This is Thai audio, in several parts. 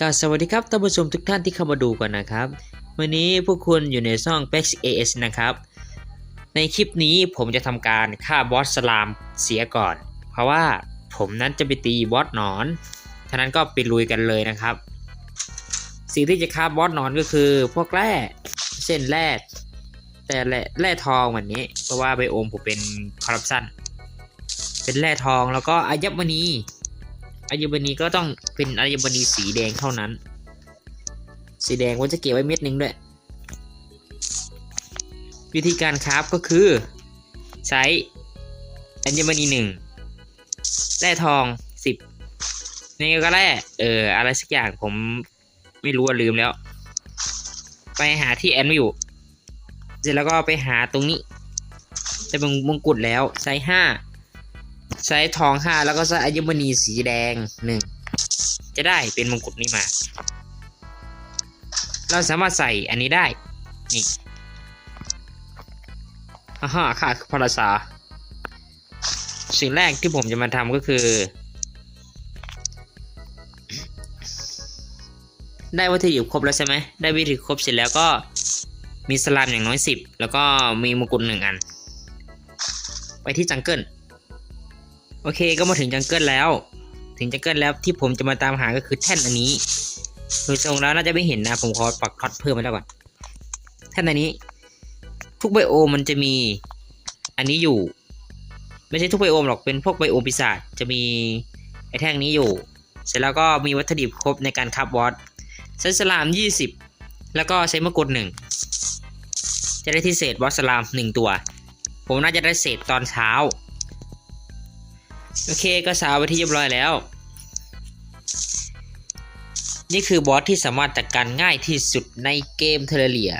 กราสวัสดีครับท่านผู้ชมทุกท่านที่เข้ามาดูกันนะครับ วันนี้พวกคุณอยู่ในช่อง p e x AS นะครับ ในคลิปนี้ผมจะทำการฆ่าบอสสลามเสียก่อน เพราะว่าผมนั้นจะไปตีบอสหนอนฉะนั้นก็ไปลุยกันเลยนะครับ สิ่งที่จะฆ่าบอสหนอนก็คือพวกแร่เช่นแร่แต่แร่แร่ทองแบบนี้ เพราะว่าไบโอมผมเป็นคอร์รัปชันเป็นแร่ทองแล้วก็อายับมณี อัญมณีก็ต้องเป็นอัญมณีสีแดงเท่านั้น สีแดงว่าจะเก็บไว้เม็ดหนึ่งด้วย วิธีการคราฟก็คือ ใช้อัญมณีหนึ่งแร่ทองสิบนี่ก็แร่เอออะไรสักอย่างผมไม่รู้ลืมแล้ว ไปหาที่แอนไม่อยู่เสร็จแล้วก็ไปหาตรงนี้จะเป็นมงกุฎแล้วใช้ห้า ใช้ทองห้าแล้วก็ใช้อัญมณีสีแดงหนึ่งจะได้เป็นมงกุฎนี้มา เราสามารถใส่อันนี้ได้ นี่ฮ่าฮ่าค่าคือพลาษาสิ่งแรกที่ผมจะมาทำก็คือ ได้วัตถุดิบครบแล้วใช่ไหมได้วัตถุดิบครบเสร็จแล้วก็มีสลามอย่างน้อยสิบแล้วก็มีมงกุฎหนึ่งอัน ไปที่จังเกิล อเคก็มาถึงจังเกิลแล้ว ถึงจังเกิลแล้วที่ผมจะมาตามหาก็คือแท่นอันนี้ดูทรงแล้วน่าจะไม่เห็นนะ ผมขอปักท็อตเพิ่มมาแล้วก่อนแท่นอันนี้ ทุกไบโอมมันจะมีอันนี้อยู่ ไม่ใช่ทุกไบโอมหรอกเป็นพวกไบโอมปีศาจจะมีไอแท่งนี้อยู่ เสร็จแล้วก็มีวัตถุดิบครบในการคับบอสใช้สลาม 20 แล้วก็ใช้มะกรูดหนึ่งจะได้ที่เศษบอสสลามหนึ่งตัว ผมน่าจะได้เศษตอนเช้า โอเคก็สาวไปที่เรียบร้อยแล้ว นี่คือบอสที่สามารถจัดการง่ายที่สุดในเกมเทเลเรีย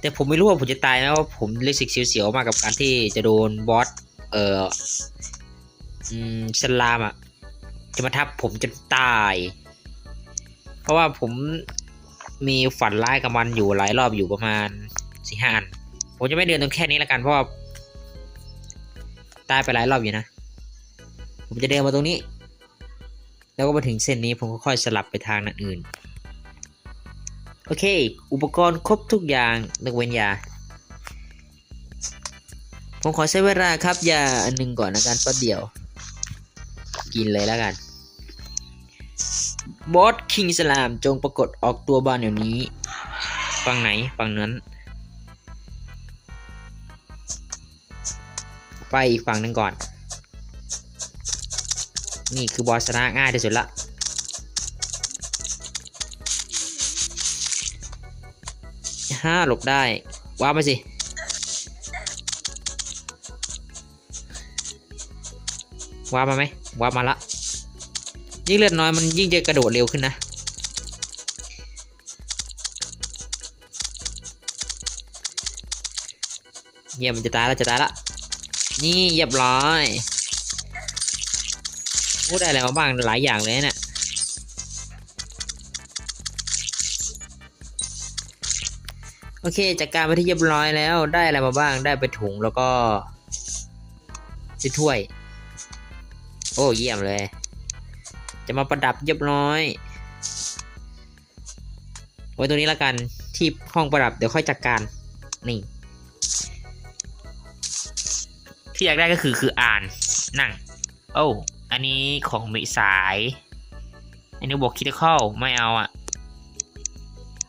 แต่ผมไม่รู้ว่าผมจะตายไหมว่าผมรู้สึกเสียวๆมากกับการที่จะโดนบอสเอ่ออืมสลามอะ จะมาทับผมจนตาย เพราะว่าผมมีฝันร้ายกับมันอยู่หลายรอบอยู่ประมาณสี่ห้าอัน ผมจะไม่เดินตรงแค่นี้ละกันเพราะว่าตายไปหลายรอบอยู่นะ ผมจะเดินมาตรงนี้ แล้วก็มาถึงเส้นนี้ผมก็ค่อยสลับไปทางนั้นอื่น โอเค อุปกรณ์ครบทุกอย่างนกเว้นยา ผมขอใช้เวลาครับยาอันหนึงก่อนนะกันแป๊บเดียว กินเลยแล้วกันบอสคิงสลามจงปรากฏออกตัวบานเดี๋ยวนี้ฝั่งไหนฝั่งนั้นไปอีกฝั่งหนึ่งก่อน นี่คือบอสชนะง่ายที่สุดละห้าหลบได้ว้าไปสิว้ามาไหมว้ามาละ ยิ่งเลือดน้อยมันยิ่งจะกระโดดเร็วขึ้นนะ เยี่ยมมันจะตายแล้วจะตายละ นี่เรียบร้อย พูดได้อะไรมาบ้างหลายอย่างเลยเนี่ยโอเคจัดการไปที่เรียบร้อยแล้วได้อะไรมาบ้างได้ไปถุงแล้วก็ที่ถ้วย โอ้เยี่ยมเลย จะมาประดับเรียบร้อย ไว้ตรงนี้ล้วกันที่ห้องประดับเดี๋ยวค่อยจัดการนี่ ที่อยากได้ก็คือคืออ่านนั่ง โอ้ อันนี้ของมิสาย อันนี้บอกคิดเข้าไม่เอาอะ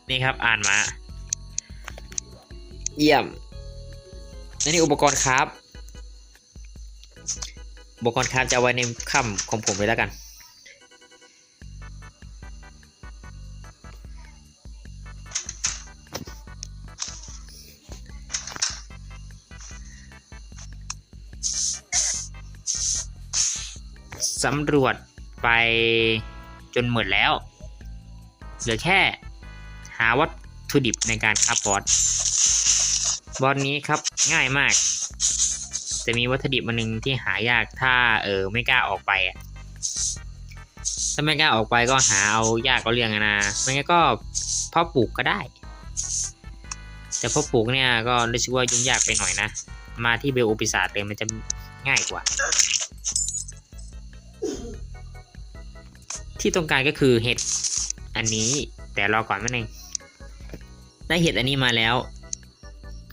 นี่ครับอ่านมา เยี่ยม อันนี้อุปกรณ์ครับ อุปกรณ์ครับจะไว้ในค่ำของผมเลยแล้วกัน สำรวจไปจนหมดแล้ว เหลือแค่หาวัตถุดิบในการคับบอสบอสนี้ครับง่ายมาก จะมีวัตถุดิบมาหนึ่งที่หายากถ้าเออไม่กล้าออกไปถ้าไม่กล้าออกไปก็หาเอายากก็เรื่องนะไม่งั้นก็เพาะปลูกก็ได้ แต่เพาะปลูกเนี่ยก็รู้สึกว่ายุ่งยากไปหน่อยนะ มาที่เบลโอปิศาจเลยมันจะง่ายกว่า ที่ต้องการก็คือเห็ดอันนี้ แต่รอก่อนแป๊บนึงได้เห็ดอันนี้มาแล้ว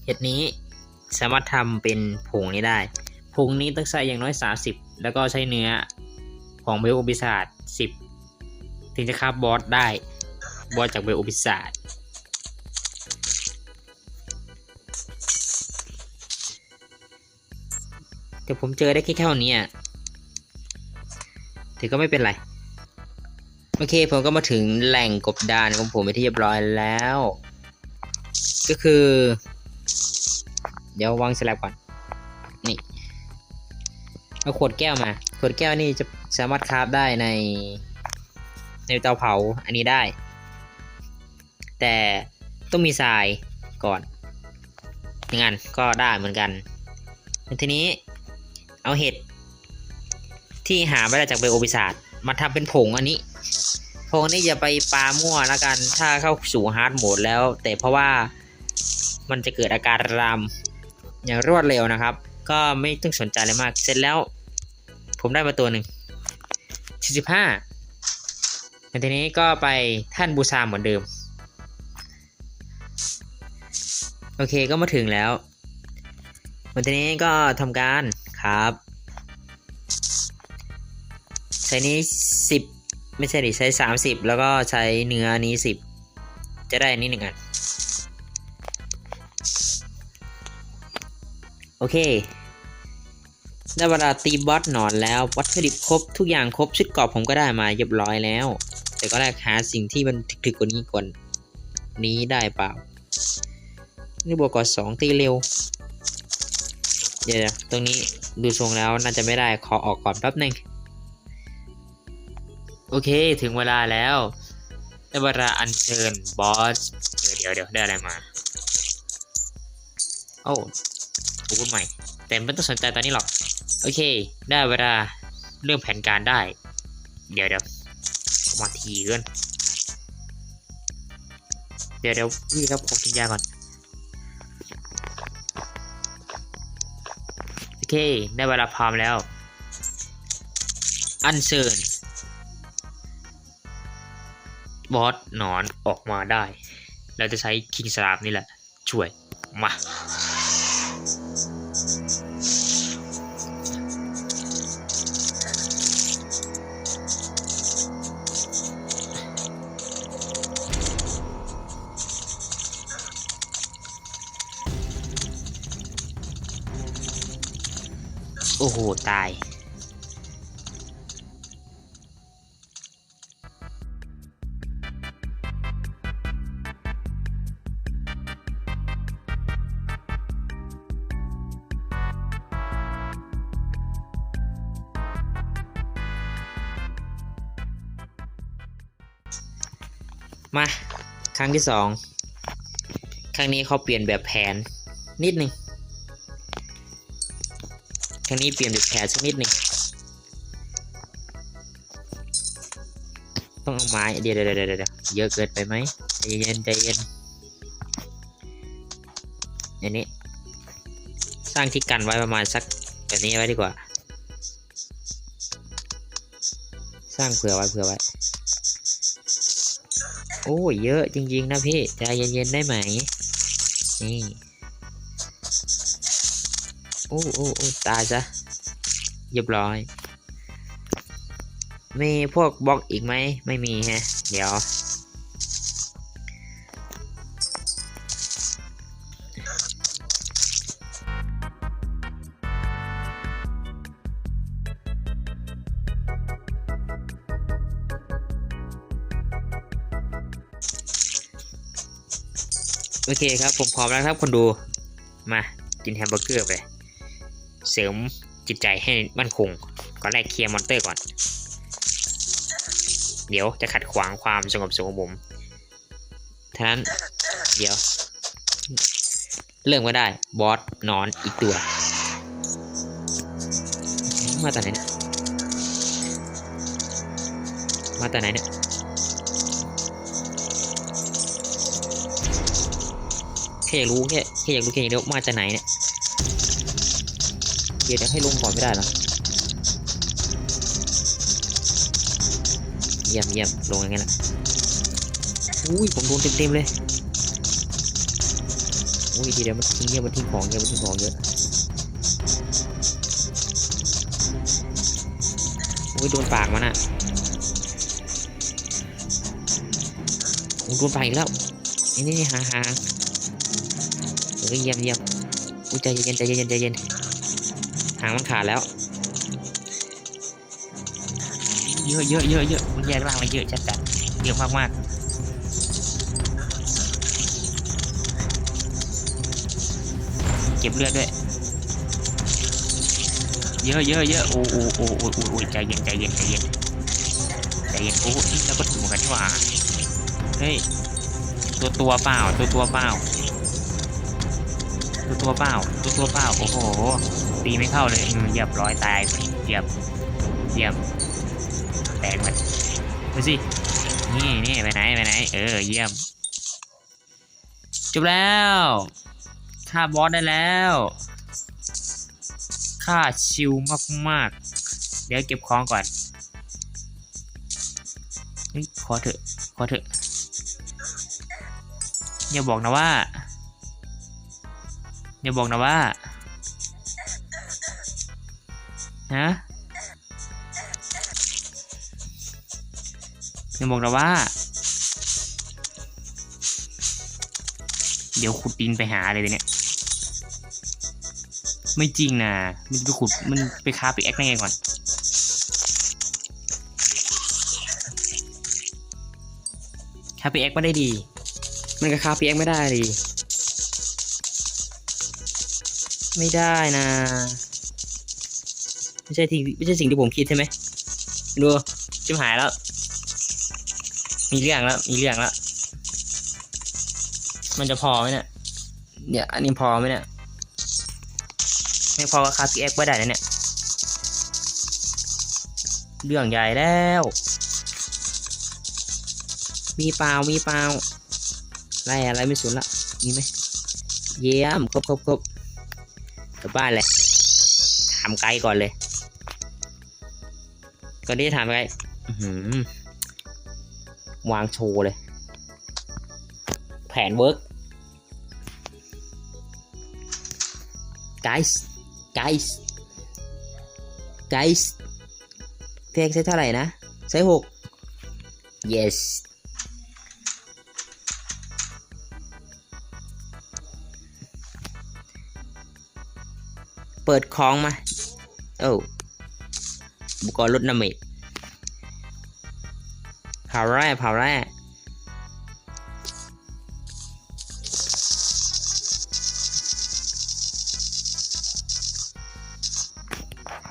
เห็ดนี้สามารถทำเป็นผงนี้ได้ผงนี้ต้องใส่อย่างน้อย 30 แล้วก็ใช้เนื้อของเบลโอปิศาสสิบถึงจะคาบอสได้บอสจากเบลโอปิศาสแต่ผมเจอได้แค่แค่วันนี้อะถือก็ไม่เป็นไร โอเคผมก็มาถึงแหล่งกบดานของผมไปที่เรียบร้อยแล้ว ก็คือ เดี๋ยววางสลับก่อน นี่ เอาขวดแก้วมา ขวดแก้วนี่จะสามารถคราฟได้ใน ในเตาเผาอันนี้ได้ แต่ต้องมีทรายก่อนอย่างนั้นก็ได้เหมือนกัน ทีนี้เอาเห็ดที่หาไม่ได้จากเบลโอปิศาสมาทำเป็นผงอันนี้ ผงนี้อย่าไปปามั่วแล้วกัน ถ้าเข้าสู่ฮาร์ดโหมดแล้ว แต่เพราะว่ามันจะเกิดอาการรามอย่างรวดเร็วนะครับ ก็ไม่ต้องสนใจเลยมาก เสร็จแล้ว ผมได้มาตัวหนึ่ง45ทีนี้ก็ไปท่านบูชาเหมือนเดิม โอเคก็มาถึงแล้ววันทีนี้ก็ทำการครับใช้นี้สิบ ไม่ใช่ดิใช้สามสิบแล้วก็ใช้เนื้อนี้สิบจะได้อันนี้หนึ่งอันโอเค ได้เวลาตีบอสหนอนแล้ววัตถุดิบครบทุกอย่างครบชุดกรอบผมก็ได้มาเรียบร้อยแล้ว แต่ก็แรกหาสิ่งที่มันถึกๆกว่านี้ก่อนนี้ได้เปล่า นี่บวกกอสองตีเร็ว เดี๋ยวตรงนี้ดูทรงแล้วน่าจะไม่ได้ขอออกก่อนแป๊บหนึง โอเคถึงเวลาแล้วได้เวลาอัญเชิญบอส เดี๋ยวเดี๋ยวได้อะไรมา โอ้อาวุธใหม่ แต่ไม่ต้องสนใจตอนนี้หรอก โอเค ได้เวลาเรื่องแผนการได้ เดี๋ยวเดี๋ยวมาทีเกินเดี๋ยวเดี๋ยวพี่ครับผมกินยาก่อน โอเค ได้เวลาพร้อมแล้ว อันเชิญ บอสหนอนออกมาได้ เราจะใช้คิงสลามนี่แหละ ช่วย มา โอ้โห ตาย มา ครั้งที่สองครั้งนี้เขาเปลี่ยนแบบแผนนิดนึงครั้งนี้เปลี่ยนแบบแผนสักนิดนึงต้องเอาไม้เดี๋ยวเดี๋ยวเดี๋ยวเดี๋ยวเยอะเกินไปไหมใจเย็นใจเย็นอันนี้ สร้างที่กันไว้ประมาณสักแบบนี้ไว้ดีกว่า สร้างเผื่อไว้เผื่อไว้ โอ้ยเยอะจริง ๆ นะพี่ใจเย็นๆได้ไหม นี่โอ้โอ้โอ้ตายซะเรียบร้อย มีพวกบล็อกอีกไหม ไม่มีฮะ เดี๋ยว โอเคครับผมพร้อมแล้วครับคนดู มากินแฮมเบอร์เกอร์ไป เสริมจิตใจให้มั่นคง ก่อนแรกเคลียร์มอนเตอร์ก่อน เดี๋ยวจะขัดขวางความสงบสุขของผมท่านั้น เดี๋ยว เริ่มก็ได้ บอสนอนอีกตัว มาแต่ไหนเนี่ย มาแต่ไหนเนี่ย แค่อยากรู้แค่แค่อยากรู้แค่อย่างเดียวมาจากไหนเนี่ยเดี๋ยวจะให้ลงก่อนไม่ได้หรอเยี่ยมเยี่ยมลงอย่างงี้แหละอุ้ยผมโดนเต็มๆเลยอุ้ยทีเดียวมันทิ้งเยอะมันทิ้งของเยอะมันทิ้งของเยอะอุ้ยโดนปากมันอะโอ้ยโดนปากอีกแล้วนี่นี่นี่ห่าหา เฮ้ยเยี่ยมเยี่ยมอุ้ยใจเย็นใจเย็นใจเย็นหางมันขาดแล้ว เยอะเยอะเยอะเยอะมันแยกร่างมาเยอะจัดจัดเยอะมากมากเก็บเลือดด้วย เยอะเยอะเยอะโอ้โอ้โอ้โอ้โอ้ใจเย็นใจเย็นใจเย็นใจเย็นโอ้นี่เราก็ถูกกันที่ว่าเฮ้ยตัวตัวเปล่าตัวตัวเปล่า ตัวตัวเปล่าตัวตัวเปล่าโอ้โหตีไม่เข้าเลยเหยียบร้อยตายเหยียบเหยียบแตกมันดูสินี่นี่ไปไหนไปไหนเออเยี่ยมจบแล้วฆ่าบอสได้แล้วฆ่าชิวมากๆ เดี๋ยวเก็บของก่อนขอเถอะขอเถอะอย่าบอกนะว่า อย่าบอกนะว่าฮะอย่าบอกนะว่า เดี๋ยวขุดดินไปหาเลยทีเนี่ย ไม่จริงนะมันไปขุดมันไปค้าไปแอคได้ไงก่อนคาไปแอคไม่ได้ดี มันก็คาไปแอคไม่ได้ดี ไม่ได้นะ ไม่ใช่ที่ไม่ใช่สิ่งที่ผมคิดใช่ไหมดูชิบหายแล้ว มีเรื่องแล้ว มีเรื่องแล้ว มันจะพอไหมเนี่ย เนี่ย อันนี้พอไหมเนี่ย ไม่พอก็คาพีเอ็กไว้ได้นะเนี่ย เรื่องใหญ่แล้ว มีเปล่า มีเปล่าอะไรอะไรไม่สุนละ มีไหม เยี่ยม ครบครบครบ กลับบ้านเลยถามไกลก่อนเลยก่อนที่จะถามไกลอื้อหือวางโชว์เลย แผนเวิร์ก guys guys guys เพลงใช้เท่าไหร่นะ ใช้หก yes เปิดคลองมา โอ้อุปกรณ์ลดน้ำเมจเผาแร่เผาแร่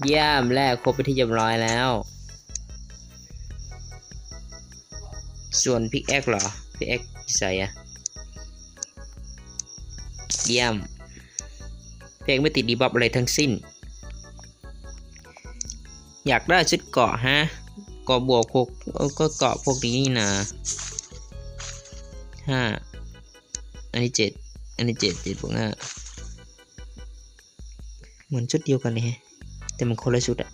เยี่ยมแร่ครบไปที่เรียบร้อยแล้ว ส่วนพิกแอคเหรอพิกแอคใส่อะเยี่ยม เพลงไม่ติดดีบับอะไรทั้งสิ้น อยากได้ชุดเกาะฮะเกาะบวกพวกก็เกาะพวกนี้นี่นะห้าอันนี้เจ็ดอันนี้เจ็ดเจ็ดบวกห้าเหมือนชุดเดียวกันเลยฮะแต่มันคนละชุดอะ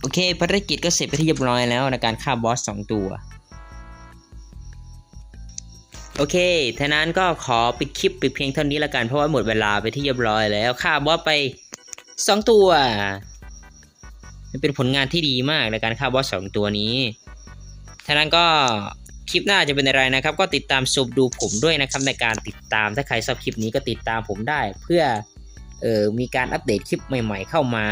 โอเคภารกิจก็เสร็จไปที่เรียบร้อยแล้วในการฆ่าบอสสองตัว โอเคท่านั้นก็ขอปิดคลิปไปเพียงเท่านี้ละกันเพราะว่าหมดเวลาไปที่เรียบร้อยแล้วฆ่าบอสไป2ตัวมันเป็นผลงานที่ดีมากในการฆ่าบอส2ตัวนี้ท่านั้นก็คลิปหน้าจะเป็นอะไรนะครับ ก็ติดตามชมดูผมด้วยนะครับในการติดตามถ้าใครชอบคลิปนี้ก็ติดตามผมได้ เพื่อเออมีการอัปเดตคลิปใหม่ ๆ เข้ามา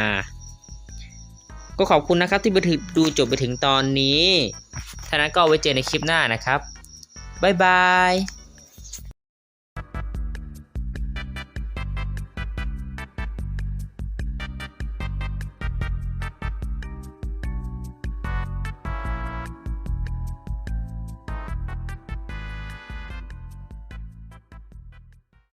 ก็ขอบคุณนะครับที่ไปถึงดูจบไปถึงตอนนี้ท่านั้นก็ไว้เจอในคลิปหน้านะครับ บ๊ายบาย